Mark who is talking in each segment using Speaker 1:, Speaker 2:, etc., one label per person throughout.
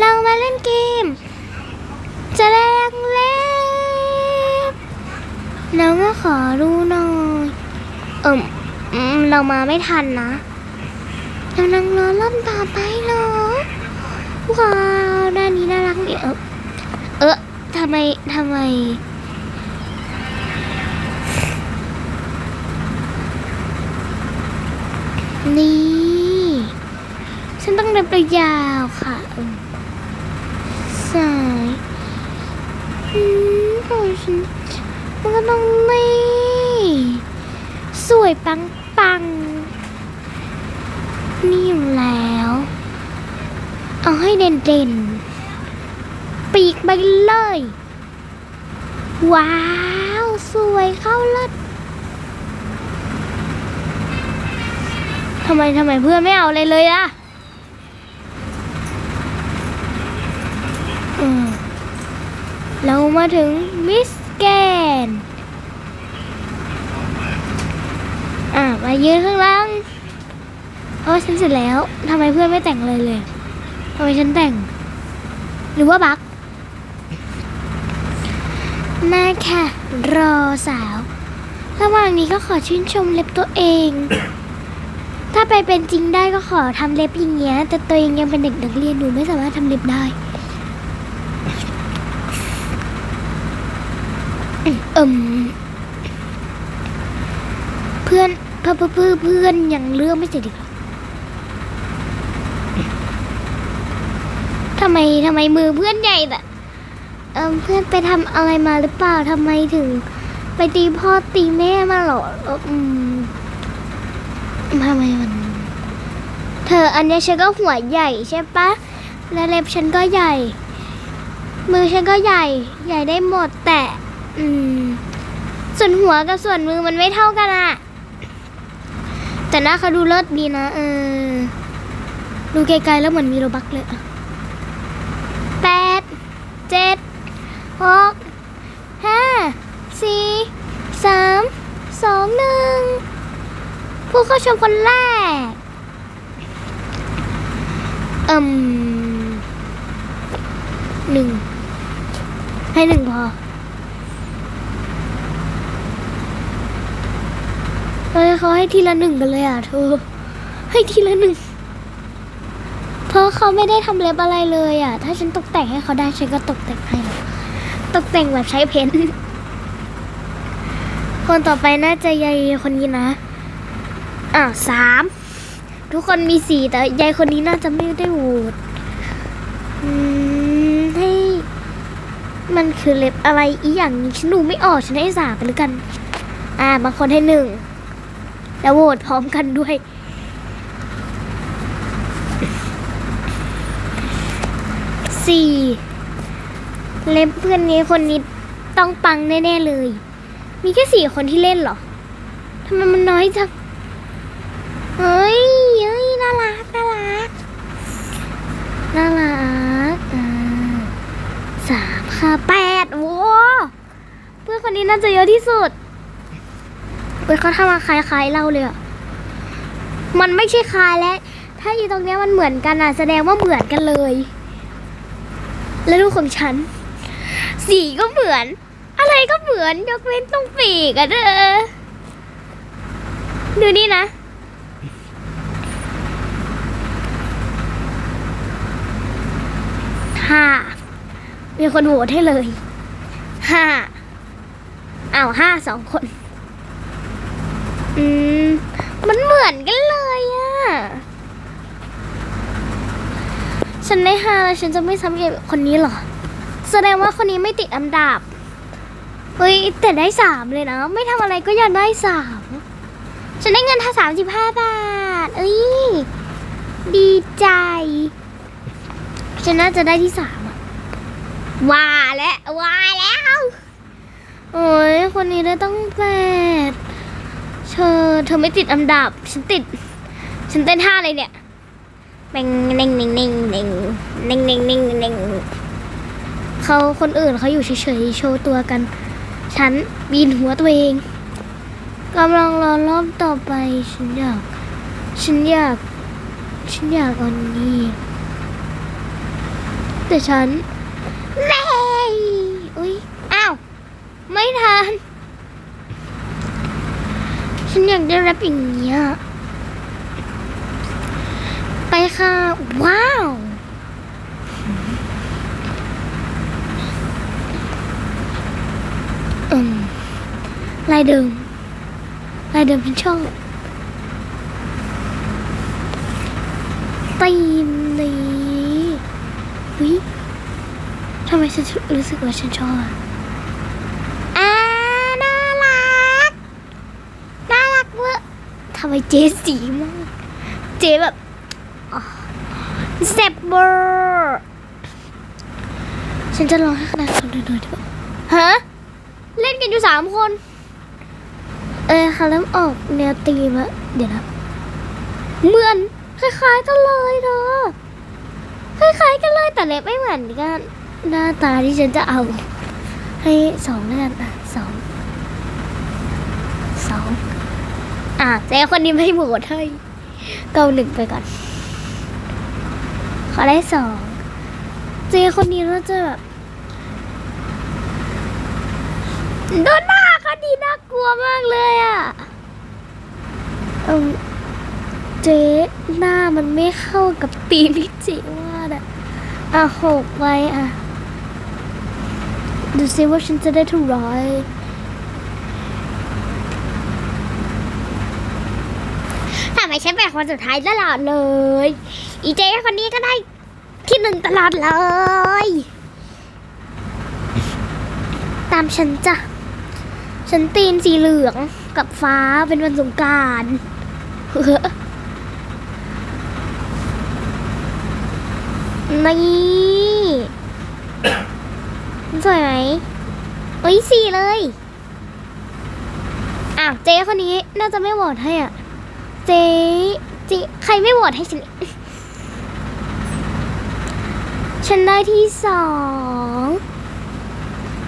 Speaker 1: เรามาเล่นเกมจะแรงเล็บเราก็ขอดูหน่อย เอิมอืมเรามาไม่ทันนะกำลังรอรอบต่อไปเหรอว้าวด้านนี้น่ารักดีเออเออทำไมทำไมนี่ ฉันต้องเล็บยาวค่ะ สายอืมของฉันมันก็ต้องนี่สวยปังปังนี่อยู่แล้ว เอาให้เด่นเด่นปีกไปเลย ว้าว สวยเข้าเลิศทำไมทำไมเพื่อนไม่เอาเลยเลยล่ะอืม เรามาถึงมิสแกน อะ มายืนข้างล่างเพราะว่าฉันเสร็จแล้วทำไมเพื่อนไม่แต่งเลยเลยทำไมฉันแต่ง หรือว่าบักมาค่ะ รอสาว ระหว่างนี้ก็ขอชื่นชมเล็บตัวเอง ถ้าไปเป็นจริงได้ก็ขอทำเล็บอย่างเงี้ย แต่ตัวเองยังเป็นเด็กนักเรียนอยู่ไม่สามารถทำเล็บได้ เอิมเพื่อนเพื่อนเพื่อนเพื่อนยังเลือกไม่เสร็จอีกทำไมทำไมมือเพื่อนใหญ่แต่เออเพื่อนไปทำอะไรมาหรือเปล่าทำไมถึง ไปตีพ่อตีแม่มาเหรออืมทำไมมัน เธออันนี้ฉันก็หัวใหญ่ใช่ปะและเล็บฉันก็ใหญ่ มือฉันก็ใหญ่ ใหญ่ได้หมดแต่ อืม ส่วนหัวกับส่วนมือมันไม่เท่ากันอะแต่หน้าเขาดูเลิศดีนะเออ ดูไกลๆแล้วเหมือนมีโรบักเลยอะแปดเจ็ดหกห้าสี่สามสองหนึ่งผู้เข้าชมคนแรกเอิ่มหนึ่งให้หนึ่งพอ เฮ้ยเขาให้ทีละหนึ่งกันเลยอะเธอให้ทีละหนึ่งเพราะเขาไม่ได้ทำเล็บอะไรเลยอะ ถ้าฉันตกแต่งให้เขาได้ฉันก็ตกแต่งให้ตกแต่งแบบใช้เพ้นคนต่อไปน่าจะยายคนนี้นะอ่าสามทุกคนมีสี่แต่ยายคนนี้น่าจะไม่ได้โหวตอืมให้มันคือเล็บอะไรอีอย่างนี้ฉันดูไม่ออกฉันให้สามไปแล้วกัน อ่าบางคนให้หนึ่ง แล้วโหวตพร้อมกันด้วย สี่ เล็บเพื่อนนี้คนนี้ต้องปังแน่ ๆ เลย มีแค่สี่คนที่เล่นเหรอ ทำไมมันน้อยจัง เฮ้ยเฮ้ยน่ารัก น่ารัก น่ารักอ่าสามค่ะแปดโว้เพื่อนคนนี้น่าจะเยอะที่สุด เฮ้ยเขาทำมาคล้ายๆเราเลยอะมันไม่ใช่คล้ายและถ้าอยู่ตรงเนี้ยมันเหมือนกันอะแสดงว่าเหมือนกันเลย แล้วลูกของฉัน สีก็เหมือน อะไรก็เหมือนยกเว้นตรงปีกอะเด้อดูนี่นะห้ามีคนโหวตให้เลยห้าอ้าวห้าสองคน อืม มันเหมือนกันเลยอะฉันได้ห้าแล้วฉันจะไม่ซ้ำกับคนนี้หรอ แสดงว่าคนนี้ไม่ติดอันดับ เฮ้ย แต่ได้สามเลยนะ ไม่ทำอะไรก็ยากได้สามฉันได้เงินท่าสามสิบห้าบาท เอ้ย ดีใจ ฉันน่าจะได้ที่สามอะว่าแล้วว่าแล้ว โอ้ย คนนี้ได้ต้องแปด เธอเธอไม่ติดอันดับ ฉันติด ฉันเต้นท่าอะไรเนี่ยเน่งเน่งเน่งเน่งเน่งเน่งเน่งเน่งเน่งเขาคนอื่นเขาอยู่เฉยๆโชว์ตัวกัน ฉันบีนหัวตัวเองกำลังรอรอบต่อไป ฉันอยาก ฉันอยาก ฉันอยากอันนี้ แต่ฉันเล่อุ้ยอ้าว ไม่ทัน ฉันอยากได้แรปอย่างเงี้ยไปค่ะ ว้าวอืมลายเดิมลายเดิมฉันชอบตีมนี้วิทำไมฉันรู้สึกว่าฉันชอบอะอ่าน่ารัก น่ารักเวอร์ทำไมเจ๊สีมากเจ๊แบบอ๋อแซ่บเบอร์ฉันจะลองให้คะแนนคนดูหน่อยดีกว่าฮะ เล่นกันอยู่สามคน เออค่ะเริ่มออกแนวตีมละเดี๋ยวนะเหมือนคล้ายๆกันเลยเนาะคล้ายๆกันเลยแต่เล็บไม่เหมือนกันหน้าตาที่ฉันจะเอา ให้สองแล้วกันอะสองสอง อะเจ๊คนนี้ไม่โหวตให้เกาหนึ่งไปก่อน ขอได้สอง เจ๊คนนี้น่าจะแบบดูหน้าเขาดีน่ากลัวมากเลยอะเออเจ๊หน้ามันไม่เข้ากับตีมที่จ๊ว่าอะอะหกไว้อะ ดูซิว่าฉันจะได้เท่าไหรทำ ไมฉันเป็นคนสุดท้ายตลอดเลย อีเจคนนี้ก็ได้ที่หนึ่งตลอดเลย ตามฉันจ้ะ ฉันตีนสีเหลืองกับฟ้าเป็นวันสงกรารนี่สวยไหมโอ้ยสี่เลยอ้าวเจ๊คนนี้น่าจะไม่โหวตให้อะ เจ๊เจ๊ใครไม่โหวตให้ฉัน ฉันได้ที่สอง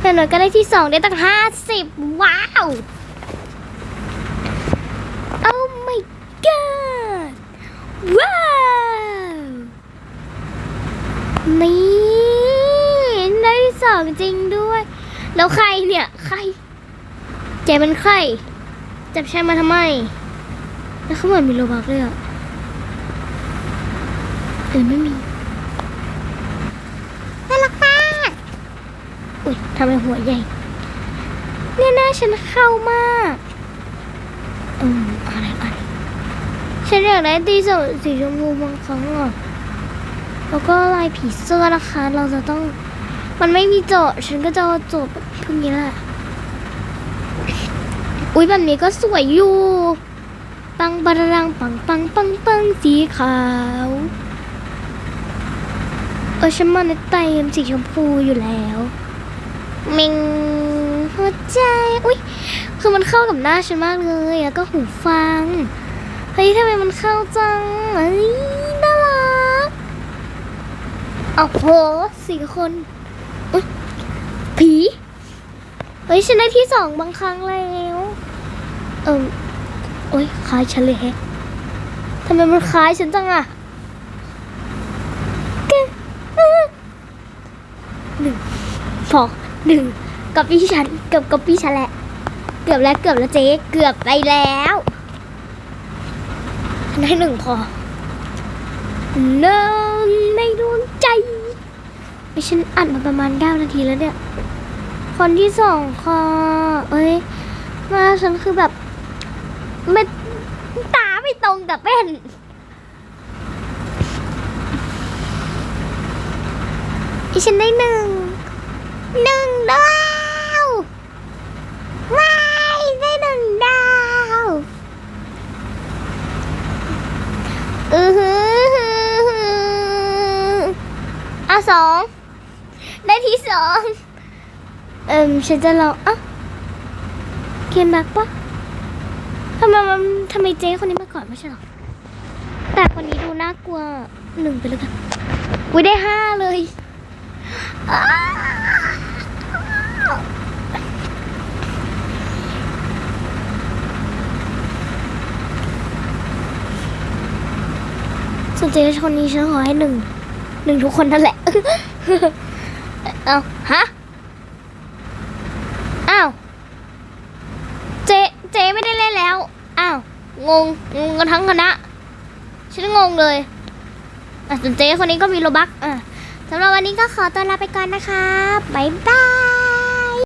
Speaker 1: แต่หน่อยก็ได้ที่สองได้ตั้งห้าสิบว้าว Oh my god ว้าว นี่ได้ที่สองจริงด้วย แล้วใครเนี่ย ใคร เจเป็นใคร จับใช้มาทำไม แล้วเขาเหมือนมีโลบักเลยอะเออไม่มีน่ารักมากอุ้ยทำไมหัวใหญ่ เนี่ยหน้าฉันเข้ามากอืมอะไรอะไรฉันอยากได้ตีสองสีชมพูบางครั้งอะแล้วก็ลายผีเสื้อนะคะ เราจะต้อง มันไม่มีโจทย์ฉันก็จะโจทย์แบบพวกนี้แหละ อุ้ยแบบนี้ก็สวยอยู่ ปังบารังปังปังปังปังสีขาวเออฉันมาในเต็มสีชมพูอยู่แล้วเมงหัวใจ อุ้ยคือมันเข้ากับหน้าฉันมากเลย แล้วก็หูฟัง เฮ้ยทำไมมันเข้าจังเฮ้ยน่ารักโอ้โหสี่คนอุ๊ยผี เฮ้ย ฉันได้ที่สองบางครั้งแล้ว เออ โอ้ยคล้ายฉันเลยแฮะทำไมมันคล้ายฉันจังอะแกหนึ่งพอหนึ่งกับพี่ฉันเกือบกับพี่ฉันแหละ เกือบแล้วเกือบแล้วเจ๊เกือบไปแล้วได้หนึ่งพอหนึ่งในดวงใจไอฉันอัดมาประมาณเก้านาทีแล้วเนี่ย คนที่สองคอเอ้ยมาฉันคือแบบ ไม่ตาไม่ตรงกับเป็นไอฉันได้หนึ่งหนึ่งดาวว้ายได้หนึ่งดาวอือหืออะสองได้ที่สองเอิมฉันจะลองอะเกมบักปะ ทำไมมันทำไมเจ๊คนนี้มาก่อนไม่ใช่หรอ แต่คนนี้ดูน่ากลัวหนึ่งไปเลยกันอุ้ยได้ห้าเลยส่วนเจ๊คนนี้ฉันขอให้หนึ่งหนึ่งทุกคนนั่นแหละ เอาฮะ อ้าว เจไม่ได้เล่นแล้ว อ้าว งง งงกันทั้งคณะ ฉันงงเลย อะส่วนเจคนนี้ก็มีโลบักอะสำหรับวันนี้ก็ขอตัวลาไปก่อนนะครับบ๊ายบาย